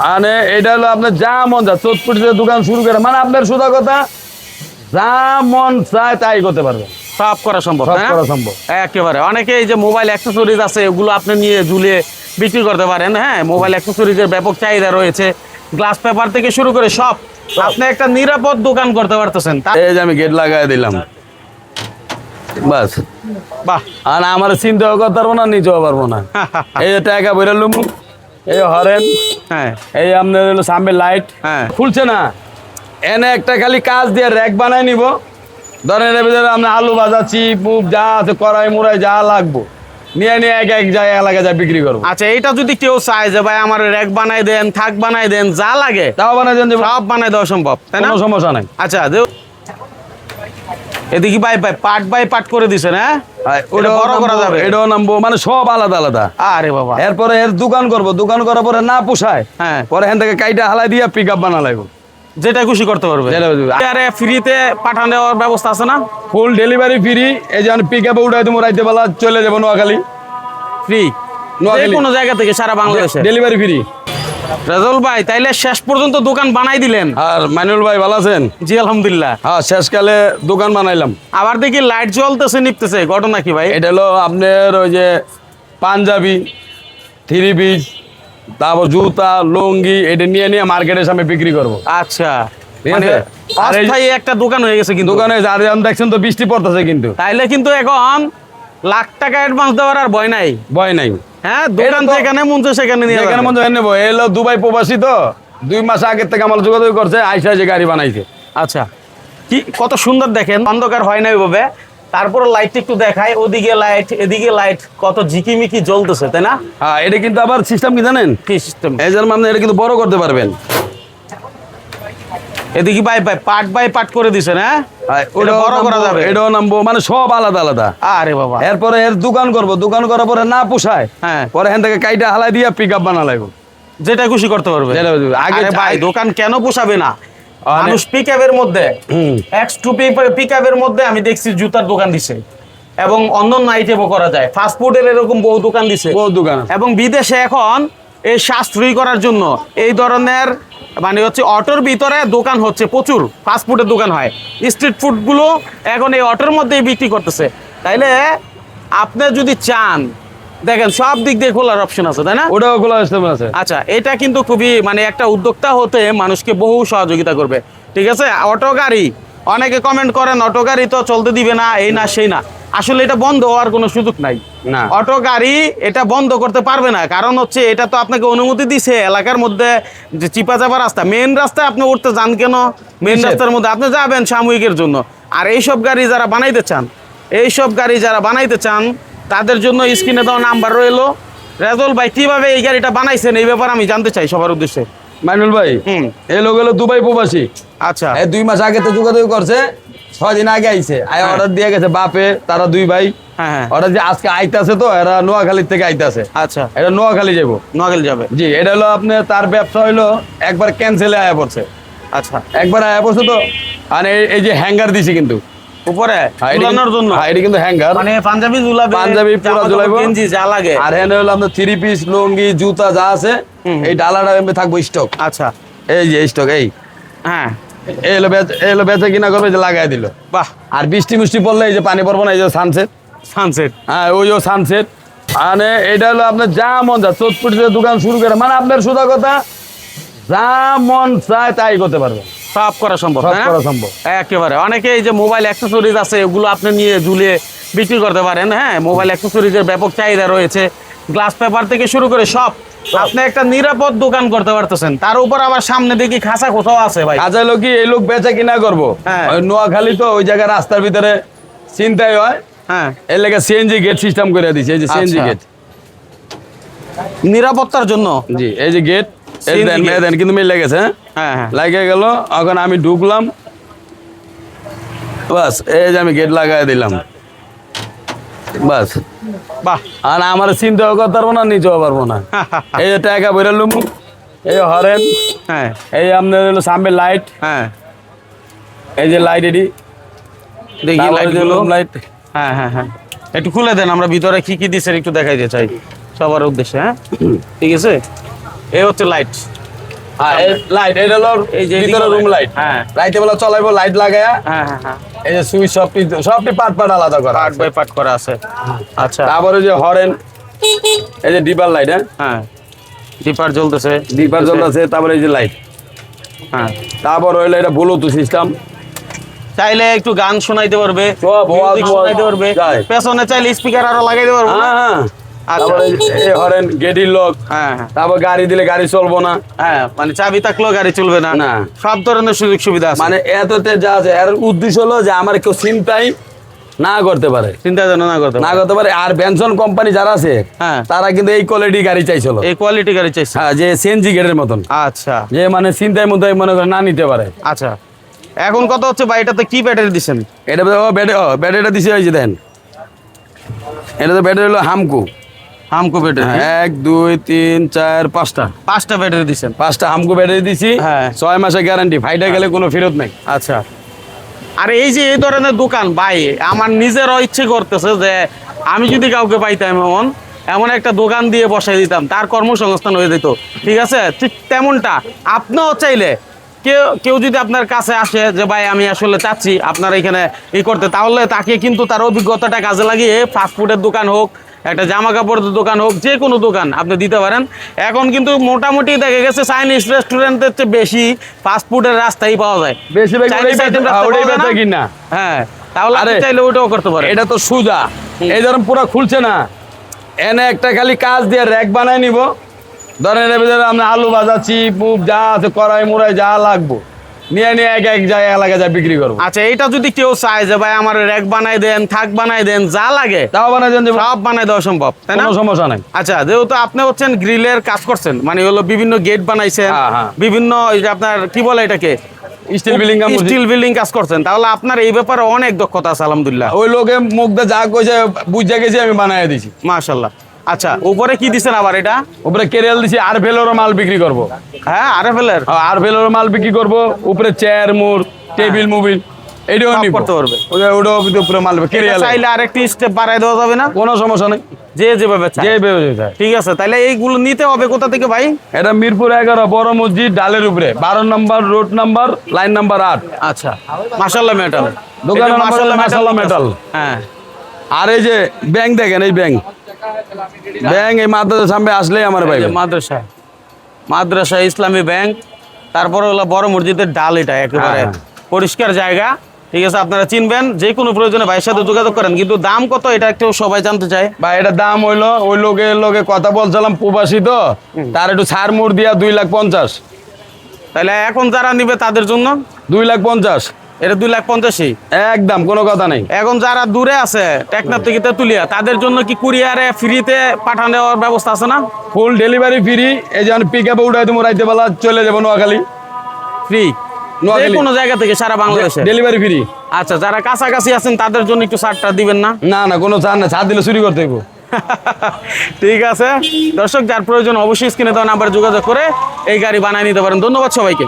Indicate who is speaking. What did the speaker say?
Speaker 1: মানে এটা হলো আপনার যা মন যায় চোটপুটি দোকান শুরু করে মানে আপনার সোজা কথা যা মন চায় তাই করতে পারবেন।
Speaker 2: সব করা সম্ভব
Speaker 1: সব করা সম্ভব।
Speaker 2: একেবারে। অনেকে এই যে মোবাইল অ্যাক্সেসরিজ আছে এগুলো আপনি নিয়ে ঝুলিয়ে বিক্রি করতে পারেন হ্যাঁ? মোবাইল অ্যাক্সেসরিজের ব্যাপক চাহিদা রয়েছে। গ্লাস পেপার থেকে শুরু করে সব আপনি একটা নিরাপদ দোকান করতে পারতেছেন।
Speaker 1: এই যে আমি গেট লাগাই দিলাম। বাস।
Speaker 2: বাহ।
Speaker 1: আর আমার চিন্তাও করতে পারব না নিতেও পারব না। এই যে টাকা বইরা লুম। এই হরেন।
Speaker 2: হ্যাঁ।
Speaker 1: এই আপনার হলো সামনে লাইট
Speaker 2: হ্যাঁ।
Speaker 1: খুলছে না। এনে একটা খালি কাজ দিয়ে র্যাক বানাই নিব। ধরেন এর ভিতরে আমরা আলু ভাজা চিপ যা আছে কড়াই মুড়াই যা লাগবো। নিয়ে নিয়ে এক এক জায়গায় এলাকায় যা বিক্রি করব।
Speaker 2: আচ্ছা এটা যদি কেউ চায় যে ভাই আমার র্যাক বানাই দেন থাক বানাই দেন যা লাগে
Speaker 1: তাও বানাই দেন
Speaker 2: সব বানাই দেওয়া সম্ভব তাই না?
Speaker 1: সমস্যা নাই।
Speaker 2: আচ্ছা এদিকে ভাই ভাই পার্ট বাই পার্ট করে দিছেন হ্যাঁ? ওটা বড় করা যাবে।
Speaker 1: এটাও নামবো মানে সব আলাদা আলাদা।
Speaker 2: আরে বাবা।
Speaker 1: এরপরে এর দোকান করব দোকান করার পরে না পোষায়
Speaker 2: হ্যাঁ।
Speaker 1: পরে এখান থেকে কাইটা হালাই দিয়ে পিক আপ বানা লাগবে
Speaker 2: যেটা খুশি করতে পারবে। আরে ফ্রিতে পাঠানো দেওয়ার ব্যবস্থা আছে না?
Speaker 1: ফুল ডেলিভারি ফ্রি এই পিক আপে উঠাই তুমি রাইতে বেলা চলে যাব নোয়াখালী।
Speaker 2: ফ্রি
Speaker 1: নোয়াখালী।
Speaker 2: কোনো জায়গা থেকে সারা বাংলাদেশে?
Speaker 1: ডেলিভারি ফ্রি
Speaker 2: রাজল ভাই তাইলে শেষ পর্যন্ত দোকান বানাই দিলেন।
Speaker 1: আর মাইনুল ভাই ভালো আছেন?
Speaker 2: জি আলহামদুলিল্লাহ।
Speaker 1: হ্যাঁ শেষকালে দোকান বানাইলাম।
Speaker 2: আবার দেখি লাইট জ্বলতেছে নিপতেছে ঘটনা কি ভাই?
Speaker 1: এটা হলো আপনার ওই যে পাঞ্জাবি থ্রি পিস তারপর জুতা লুঙ্গি এটা নিয়ে নিয়ে মার্কেটের সামনে বিক্রি করব।
Speaker 2: আচ্ছা। মানে?
Speaker 1: আর
Speaker 2: অস্থায়ী একটা দোকান হয়ে গেছে কিন্তু।
Speaker 1: দোকানে যার যেমন দেখছেন তো বৃষ্টি পড়তেছে কিন্তু।
Speaker 2: তাইলে কিন্তু এখন লাখ টাকা অ্যাডভান্স দেওয়ার আর ভয় নাই।
Speaker 1: ভয় নাই।
Speaker 2: হ্যাঁ দোকান যেখানে মন চায় সেখানে নিয়ে
Speaker 1: যেখানে মন যায় নেব এলো দুবাই প্রবাসী তো দুই মাস আগে থেকে আমার যোগাযোগ করছে আইসা যে গাড়ি বানাইছে।
Speaker 2: আচ্ছা কি কত সুন্দর দেখেন অন্ধকার হয় না ওইভাবে। তারপরে লাইট একটু দেখায় ওদিকে লাইট এদিকে লাইট কত ঝিকিমিকি জ্বলতেছে তাই না?
Speaker 1: হ্যাঁ এটা কিন্তু আবার সিস্টেম কি জানেন?
Speaker 2: কি সিস্টেম
Speaker 1: এই জন্য মানে এটা কিন্তু বড় করতে পারবেন।
Speaker 2: এদিকে by by part by part করে দিছেন হ্যাঁ? ওটা বড় করা যাবে।
Speaker 1: এটাও নামবো মানে সব আলাদা আলাদা।
Speaker 2: আরে বাবা।
Speaker 1: এরপরে এর দোকান করব দোকান করার পরে না পোষায়
Speaker 2: হ্যাঁ।
Speaker 1: পরে এখান থেকে কাইটা হালাই দিয়ে পিক আপ বানা লাগবে
Speaker 2: যেটা খুশি করতে পারবে।
Speaker 1: আগে-
Speaker 2: ভাই দোকান কেন পোষাবে না? মানুষ পিকআপের মধ্যে
Speaker 1: হুম।
Speaker 2: এক্স টু পিকআপের মধ্যে আমি দেখছি জুতার দোকান দিছে। এবং অন্যান্য আইটেমও করা যায়। ফাস্ট ফুডের এরকম বহু দোকান দিছে।
Speaker 1: বহু দোকান
Speaker 2: এবং বিদেশে এখন এই সাশ্রয়ী করার জন্য এই ধরনের মানে হচ্ছে অটোর ভিতরে দোকান হচ্ছে প্রচুর ফাস্ট ফুডের দোকান হয়। স্ট্রিট ফুডগুলো এখন এই অটোর মধ্যেই বিক্রি করতেছে। তাইলে আপনি যদি চান দেখেন সব দিক দিয়ে খোলার অপশন আছে তাই না?
Speaker 1: ওটাও খোলা সিস্টেম আছে।
Speaker 2: আচ্ছা এটা কিন্তু খুবই মানে একটা উদ্যোক্তা হতে মানুষকে বহু সহযোগিতা করবে। ঠিক আছে? অটো গাড়ি অনেকে কমেন্ট করেন অটো গাড়ি তো চলতে দিবে না এই না সেই না। আসলে এটা বন্ধ হওয়ার কোনো সুযোগ নাই।
Speaker 1: না।
Speaker 2: অটো গাড়ি এটা বন্ধ করতে পারবে না। কারণ হচ্ছে এটা তো আপনাকে অনুমতি দিছে এলাকার মধ্যে যে চিপা চাপা রাস্তা মেন রাস্তায় আপনি উঠতে যান কেন? মেন রাস্তার মধ্যে আপনি যাবেন সাময়িকের জন্য। আর এইসব গাড়ি যারা বানাইতে চান এইসব গাড়ি যারা বানাইতে চান তাদের জন্য স্ক্রিনে দেওয়া নাম্বার রইল। রেজল ভাই কীভাবে এই গাড়িটা বানাইছেন? এই ব্যাপারে আমি জানতে চাই সবার উদ্দেশ্যে।
Speaker 1: মাইনুল ভাই
Speaker 2: হুম।
Speaker 1: এই লোক হলো দুবাই প্রবাসী।
Speaker 2: আচ্ছা।
Speaker 1: এই দুই মাস আগে তো যোগাযোগ করছে ছয় দিন আগে আইছে।
Speaker 2: হ্যাঁ।
Speaker 1: অর্ডার দিয়ে গেছে বাপে তারা দুই ভাই।
Speaker 2: হ্যাঁ হ্যাঁ।
Speaker 1: অর্ডার যে আজকে আইতাছে তো এরা নোয়াখালীর থেকে আইতাছে।
Speaker 2: আচ্ছা।
Speaker 1: এটা নোয়াখালী যাব।
Speaker 2: নোয়াখালী যাবে।
Speaker 1: জি এটা হলো আপনি তার ব্যবসা হইল একবার ক্যান্সেলে আয়া পড়ছে।
Speaker 2: আচ্ছা।
Speaker 1: একবার আয়া পড়ছে তো আর এই- যে হ্যাঙ্গার দিছি কিন্তু।
Speaker 2: উপরে
Speaker 1: হ্যাঁ,
Speaker 2: ঝুলানোর জন্য।
Speaker 1: হ্যাঁ, এটা কিন্তু হ্যাঙ্গার
Speaker 2: মানে পাঞ্জাবি ঝুলাবে
Speaker 1: পাঞ্জাবি পুরা ঝুলাইবো।
Speaker 2: গেঞ্জি যা লাগে।
Speaker 1: আর হ্যাঁ হলো আপনার থ্রি পিস লুঙ্গি জুতা যা আছে এই ডালাটা থাকব স্টক
Speaker 2: আচ্ছা।
Speaker 1: এই যে স্টক এই।
Speaker 2: হ্যাঁ।
Speaker 1: বেচা হলো বেচা কিনা করবে যে লাগাই দিল।
Speaker 2: বাহ।
Speaker 1: আর বৃষ্টি মিষ্টি পড়লে এই যে পানি পড়ব না এই যে সানসেট
Speaker 2: সানসেট
Speaker 1: হ্যাঁ ওই যে সানসেট মানে এটা হলো আপনার যা মন দোকান শুরু করে। মানে আপনার সোজা কথা যা মন চায় তাই করতে পারবেন।
Speaker 2: সব করা সম্ভব
Speaker 1: সব করা সম্ভব।
Speaker 2: একেবারে। অনেকে এই যে মোবাইল অ্যাক্সেসরিজ আছে এগুলো আপনি নিয়ে ঝুলিয়ে বিক্রি করতে পারেন হ্যাঁ? মোবাইল অ্যাক্সেসরিজের ব্যাপক চাহিদা রয়েছে। গ্লাস পেপার থেকে শুরু করে সব। আপনি একটা নিরাপদ দোকান করতে পারতেছেন। তার উপর আবার সামনে দেখি খাসা কোথাও আছে ভাই।
Speaker 1: কাজে লোক কি এই লোক বেচা কিনা করব?
Speaker 2: হ্যাঁ।
Speaker 1: ওই নোয়াখালী তো ওই জায়গায় রাস্তার ভিতরে চিন্তাই হয়।
Speaker 2: হ্যাঁ।
Speaker 1: এর লেগে সিএনজি গেট সিস্টেম করে দিছে এই যে সিএনজি
Speaker 2: আচ্ছা।
Speaker 1: গেট
Speaker 2: নিরাপত্তার জন্য?
Speaker 1: জি এই যে গেট এই
Speaker 2: CNG
Speaker 1: দেন। এই দেন কিন্তু মিলে গেছে হ্যাঁ?
Speaker 2: হ্যাঁ হ্যাঁ।
Speaker 1: গেল এখন আমি ঢুকলাম। বাস এই যে আমি গেট লাগাই দিলাম। বাস।
Speaker 2: বাহ।
Speaker 1: আর আমার চিন্তাও করতে পারব না নিতেও পারব না। এই যে টাকা বইরা লুম এই হরেন
Speaker 2: হ্যাঁ।
Speaker 1: এই আপনার হলো সামনে লাইট
Speaker 2: হ্যাঁ।
Speaker 1: এই যে লাইট এডি
Speaker 2: দেখি লাইট
Speaker 1: লাইট
Speaker 2: হ্যাঁ হ্যাঁ হ্যাঁ। একটু খুলে দেন আমরা ভিতরে কি কি দিচ্ছেন একটু দেখাই দিয়ে চাই। সবার উদ্দেশ্যে হ্যাঁ? ঠিক আছে? এই হচ্ছে লাইট
Speaker 1: লাইট এটা হলো
Speaker 2: এই যে
Speaker 1: ভিতরে রুম লাইট
Speaker 2: হ্যাঁ।
Speaker 1: রাইতে বেলা চলাইবো লাইট লাগায়া।
Speaker 2: হ্যাঁ হ্যাঁ হ্যাঁ।
Speaker 1: এই যে সুইচ সবটি সবটি পার্ট পার্ট আলাদা করা
Speaker 2: পার্ট বাই পার্ট করা আছে। আচ্ছা।
Speaker 1: তারপরে যে হরেন এই যে ডিপার লাইট হ্যাঁ?
Speaker 2: হ্যাঁ। ডিপার জ্বলতেছে।
Speaker 1: ডিপার জল আছে তারপরে এই যে লাইট।
Speaker 2: হ্যাঁ।
Speaker 1: তারপর হইল এটা ব্লুটুথ সিস্টেম
Speaker 2: চাইলে একটু গান শোনাইতে পারবে শোনাইতে পারবে। পেছনে চাইলে স্পিকার আরও লাগাইতে পারব?
Speaker 1: হ্যাঁ হ্যাঁ। তারপরে এই হরেন গেটির লক
Speaker 2: হ্যাঁ হ্যাঁ।
Speaker 1: তারপর গাড়ি দিলে গাড়ি চলবো না।
Speaker 2: হ্যাঁ মানে চাবি থাকলেও গাড়ি চলবে না।
Speaker 1: না।
Speaker 2: সব ধরনের সুযোগ সুবিধা আছে।
Speaker 1: মানে এততে যা আছে এর উদ্দেশ্য হলো যে আমার কেউ চিন্তাই না করতে পারে।
Speaker 2: চিন্তা যেন না করতে
Speaker 1: না করতে পারে। আর বেনসন কোম্পানি যারা আছে
Speaker 2: হ্যাঁ।
Speaker 1: তারা কিন্তু এই কোয়ালিটি গাড়ি চাইছিল।
Speaker 2: এই কোয়ালিটি গাড়ি চাইছে।
Speaker 1: হ্যাঁ যে সিএনজি গেটের মতন।
Speaker 2: আচ্ছা।
Speaker 1: যে মানে চিন্তায় মধ্যে মনে করে না নিতে পারে।
Speaker 2: আচ্ছা। এখন কত হচ্ছে বা এটাতে কি ব্যাটারি দিচ্ছেন
Speaker 1: এটা ব্যাটারি ব্যাটারিটা দিছে ওই যে দেন। এটা তো ব্যাটারি হলো হামকু।
Speaker 2: হামকো ব্যাটারি
Speaker 1: এক দুই তিন চার পাঁচটা।
Speaker 2: পাঁচটা ব্যাটারি দিচ্ছেন
Speaker 1: পাঁচটা হামকু ব্যাটারি দিছি।
Speaker 2: হ্যাঁ।
Speaker 1: ছয় মাসের গ্যারান্টি ফাইটে গেলে কোনো ফেরত নাই।
Speaker 2: আচ্ছা। আর এই যে এই ধরনের দোকান ভাই আমার নিজেরও ইচ্ছে করতেছে যে আমি যদি কাউকে পাইতাম এমন এমন একটা দোকান দিয়ে বসাই দিতাম তার কর্মসংস্থান হয়ে যেত। ঠিক আছে? ঠিক তেমনটা। আপনিও চাইলে কেউ কেউ যদি আপনার কাছে আসে যে ভাই আমি আসলে চাচ্ছি আপনার এখানে ই করতে তাহলে তাকে কিন্তু তার অভিজ্ঞতাটা কাজে লাগিয়ে ফাস্টফুডের দোকান হোক একটা জামা কাপড়ের দোকান হোক যে কোনো দোকান আপনি দিতে পারেন। এখন কিন্তু মোটামুটি দেখা গেছে চাইনিজ রেস্টুরেন্টের চেয়ে বেশি ফাস্টফুডের রাস্তায় পাওয়া যায়?
Speaker 1: কিনা।
Speaker 2: হ্যাঁ তাহলে আপনি
Speaker 1: আরে,
Speaker 2: চাইলে ওটাও করতে পারেন।
Speaker 1: এটা তো সুজা। এই ধরুন পুরো খুলছে না। এনে একটা খালি কাজ দিয়ে র্যাক বানায় নিব। ধরেন এর ভিতরে আমরা আলু ভাজা চিপ যা আছে কড়াই মুড়াই যা লাগবো। নিয়ে নিয়ে এক এক জায়গায় এলাকায় যা বিক্রি করব।
Speaker 2: আচ্ছা এটা যদি কেউ চায় যে ভাই আমার র্যাক বানাই দেন থাক বানাই দেন যা লাগে
Speaker 1: তাও বানাই দেন
Speaker 2: সব বানাই দেওয়া সম্ভব তাই না?
Speaker 1: সমস্যা নাই।
Speaker 2: আচ্ছা যেহেতু আপনি হচ্ছেন গ্রিলের কাজ করছেন মানে হলো বিভিন্ন গেট বানাইছেন
Speaker 1: হ্যাঁ, হ্যাঁ।
Speaker 2: বিভিন্ন আপনার কি বলে এটাকে?
Speaker 1: স্টিল বিল্ডিং
Speaker 2: স্টিল বিল্ডিং কাজ করছেন তাহলে আপনার এই ব্যাপারে অনেক দক্ষতা আছে আলহামদুলিল্লাহ।
Speaker 1: ওই লোকে মুখ দিয়ে যা কইছে বুঝে গেছি আমি বানাই দিছি।
Speaker 2: মাশাল্লাহ আচ্ছা উপরে কি দিছেন আবার এটা?
Speaker 1: উপরে কেরিয়াল দিছি আর ভেলোর মাল বিক্রি করব।
Speaker 2: হ্যাঁ আরে ফেলের
Speaker 1: আর ভেলোরও মাল বিক্রি করব উপরে চেয়ার মুর টেবিল মুবিল এটাও
Speaker 2: সব
Speaker 1: নিব।
Speaker 2: করতে পারবে।
Speaker 1: ওটাও উপরে মাল কেরিয়াল
Speaker 2: চাইলে আরেকটি স্টেপ বাড়াই দেওয়া যাবে না?
Speaker 1: কোনো সমস্যা নেই।
Speaker 2: যে যেভাবে চায়।
Speaker 1: যে ভেবে যায়
Speaker 2: ঠিক আছে তাহলে এইগুলো নিতে হবে কোথা থেকে ভাই?
Speaker 1: এটা মিরপুর এগারো বড় মসজিদ ডালের উপরে। বারো number road number line number আট।
Speaker 2: আচ্ছা মাশাল্লাহ মেটাল
Speaker 1: মেটাল।
Speaker 2: হ্যাঁ।
Speaker 1: আর এই যে ব্যাংক দেখেন এই ব্যাংক। ব্যাংক এই মাদ্রাসার সামনে আসলেই আমার ভাই
Speaker 2: মাদ্রাসা। মাদ্রাসা ইসলামী ব্যাংক তারপরে হলো বড় মসজিদের ডাল এটা একেবারে।
Speaker 1: হ্যাঁ।
Speaker 2: পরিষ্কার জায়গা ঠিক আছে আপনারা চিনবেন যে কোনো প্রয়োজনে ভাইয়ের সাথে যোগাযোগ করেন। কিন্তু দাম কত এটা একটু সবাই জানতে চায়।
Speaker 1: বা এটা দাম হইল ওই লোকের লোকে কথা বলছিলাম প্রবাসী তো তার একটু ছাড় মুড় দিয়া দুই লাখ পঞ্চাশ।
Speaker 2: তাহলে এখন যারা নিবে তাদের জন্য?
Speaker 1: দুই লাখ পঞ্চাশ।
Speaker 2: এটা দুই লাখ পঞ্চাশই।
Speaker 1: একদম কোনো কথা নেই।
Speaker 2: এখন যারা দূরে আছে থেকে তেতুলিয়া তাদের জন্য কি কুরিয়ারে ফ্রিতে পাঠানো দেওয়ার ব্যবস্থা আছে না?
Speaker 1: ফুল ডেলিভারি ফ্রি এই পিক আপে উঠাই তুমি রাইতে বেলা চলে যাব নোয়াখালী।
Speaker 2: ফ্রি কোনো জায়গা থেকে সারা বাংলাদেশে?
Speaker 1: ডেলিভারি ফ্রি
Speaker 2: আচ্ছা যারা কাছাকাছি আছেন তাদের জন্য একটু ছাড়টা দিবেন না?
Speaker 1: না না কোনো ছাড় না ছাড় দিলে চুরি করতে হইব।
Speaker 2: ঠিক আছে। দর্শক যার প্রয়োজন অবশ্যই স্ক্রিনে দেওয়া নাম্বারে যোগাযোগ করে এই গাড়ি বানিয়ে নিতে পারেন। ধন্যবাদ সবাইকে।